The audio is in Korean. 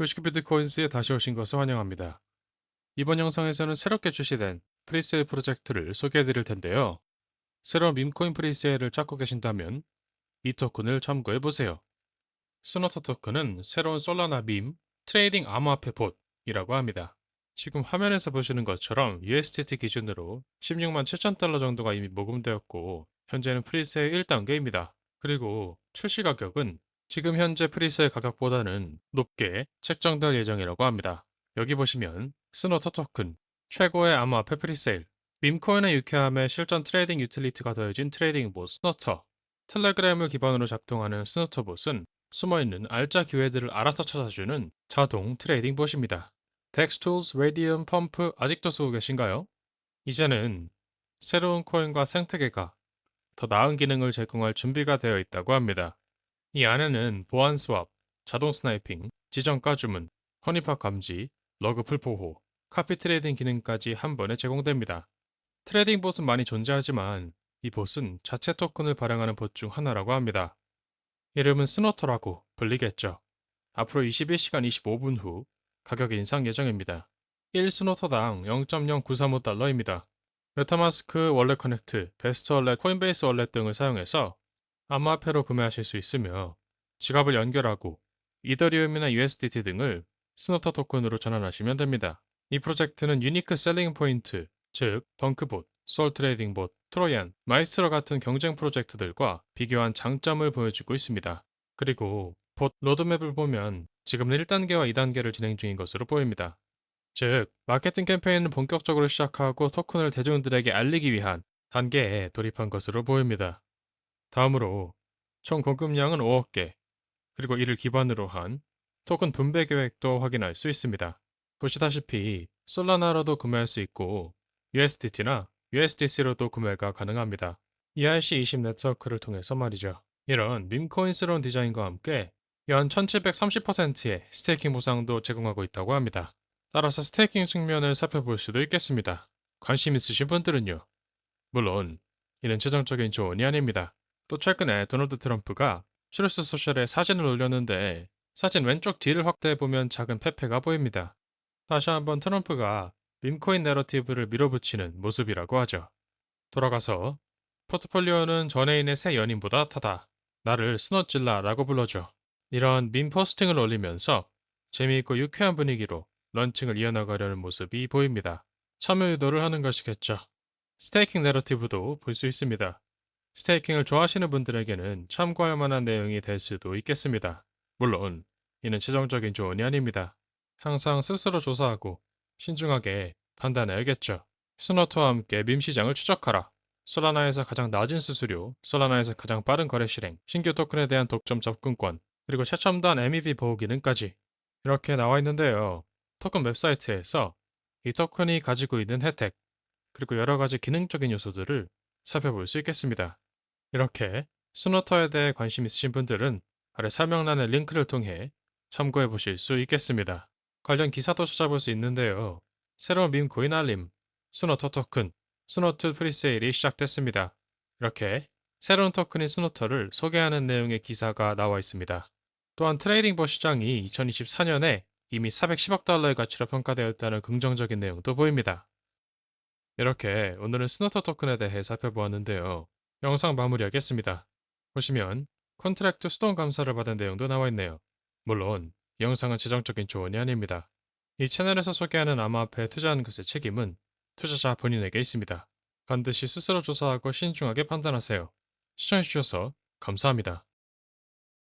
99 비트코인스에 다시 오신 것을 환영합니다. 이번 영상에서는 새롭게 출시된 프리세일 프로젝트를 소개해 드릴 텐데요. 새로운 밈코인 프리세일을 찾고 계신다면 이 토큰을 참고해 보세요. 스노터 토큰은 새로운 솔라나 밈 트레이딩 암호화폐 봇이라고 합니다. 지금 화면에서 보시는 것처럼 USDT 기준으로 16만 7천 달러 정도가 이미 모금되었고 현재는 프리세일 1단계입니다. 그리고 출시 가격은 지금 현재 프리세일 가격보다는 높게 책정될 예정이라고 합니다. 여기 보시면 스노터 토큰 최고의 암호화폐 프리세일 밈코인의 유쾌함에 실전 트레이딩 유틸리티가 더해진 트레이딩 봇 스노터 텔레그램을 기반으로 작동하는 스노터 봇은 숨어있는 알짜 기회들을 알아서 찾아주는 자동 트레이딩 봇입니다. 덱스툴스, 레디움, 펌프 아직도 쓰고 계신가요? 이제는 새로운 코인과 생태계가 더 나은 기능을 제공할 준비가 되어 있다고 합니다. 이 안에는 보안 스왑, 자동 스나이핑, 지정가 주문, 허니팝 감지, 러그 풀 보호, 카피 트레이딩 기능까지 한 번에 제공됩니다. 트레이딩 봇은 많이 존재하지만 이 봇은 자체 토큰을 발행하는 봇 중 하나라고 합니다. 이름은 스노터라고 불리겠죠. 앞으로 21시간 25분 후 가격 인상 예정입니다. 1스노터당 0.0935달러입니다. 메타마스크, 월렛 커넥트, 베스트 월렛, 코인베이스 월렛 등을 사용해서 암호화폐로 구매하실 수 있으며 지갑을 연결하고 이더리움이나 USDT 등을 스노터 토큰으로 전환하시면 됩니다. 이 프로젝트는 유니크 셀링 포인트, 즉 덩크봇, 솔 트레이딩 봇, 트로얀, 마이스터 같은 경쟁 프로젝트들과 비교한 장점을 보여주고 있습니다. 그리고 봇 로드맵을 보면 지금은 1단계와 2단계를 진행 중인 것으로 보입니다. 즉, 마케팅 캠페인을 본격적으로 시작하고 토큰을 대중들에게 알리기 위한 단계에 돌입한 것으로 보입니다. 다음으로 총 공급량은 5억 개, 그리고 이를 기반으로 한 토큰 분배 계획도 확인할 수 있습니다. 보시다시피 솔라나로도 구매할 수 있고 USDT나 USDC로도 구매가 가능합니다. ERC20 네트워크를 통해서 말이죠. 이런 밈코인스러운 디자인과 함께 연 1730%의 스테이킹 보상도 제공하고 있다고 합니다. 따라서 스테이킹 측면을 살펴볼 수도 있겠습니다. 관심 있으신 분들은요. 물론 이는 최종적인 조언이 아닙니다. 또 최근에 도널드 트럼프가 트루스 소셜에 사진을 올렸는데 사진 왼쪽 뒤를 확대해보면 작은 페페가 보입니다. 다시 한번 트럼프가 밈코인 내러티브를 밀어붙이는 모습이라고 하죠. 돌아가서 포트폴리오는 전애인의 새 연인보다 타다. 나를 스너질라라고 불러줘. 이런 밈 포스팅을 올리면서 재미있고 유쾌한 분위기로 런칭을 이어나가려는 모습이 보입니다. 참여 의도를 하는 것이겠죠. 스테이킹 내러티브도 볼 수 있습니다. 스테이킹을 좋아하시는 분들에게는 참고할 만한 내용이 될 수도 있겠습니다. 물론 이는 최종적인 조언이 아닙니다. 항상 스스로 조사하고 신중하게 판단해야겠죠. 스노트와 함께 밈 시장을 추적하라. 솔라나에서 가장 낮은 수수료, 솔라나에서 가장 빠른 거래 실행, 신규 토큰에 대한 독점 접근권, 그리고 최첨단 MEV 보호 기능까지 이렇게 나와 있는데요. 토큰 웹사이트에서 이 토큰이 가지고 있는 혜택, 그리고 여러 가지 기능적인 요소들을 살펴볼 수 있겠습니다. 이렇게 스노터에 대해 관심 있으신 분들은 아래 설명란의 링크를 통해 참고해 보실 수 있겠습니다. 관련 기사도 찾아볼 수 있는데요. 새로운 밈 코인 알림, 스노터 토큰, 스노트 프리세일이 시작됐습니다. 이렇게 새로운 토큰인 스노터를 소개하는 내용의 기사가 나와 있습니다. 또한 트레이딩 버 시장이 2024년에 이미 410억 달러의 가치로 평가되었다는 긍정적인 내용도 보입니다. 이렇게 오늘은 스노터 토큰에 대해 살펴보았는데요. 영상 마무리하겠습니다. 보시면 컨트랙트 수동 감사를 받은 내용도 나와 있네요. 물론 이 영상은 재정적인 조언이 아닙니다. 이 채널에서 소개하는 암호화폐에 투자하는 것의 책임은 투자자 본인에게 있습니다. 반드시 스스로 조사하고 신중하게 판단하세요. 시청해주셔서 감사합니다.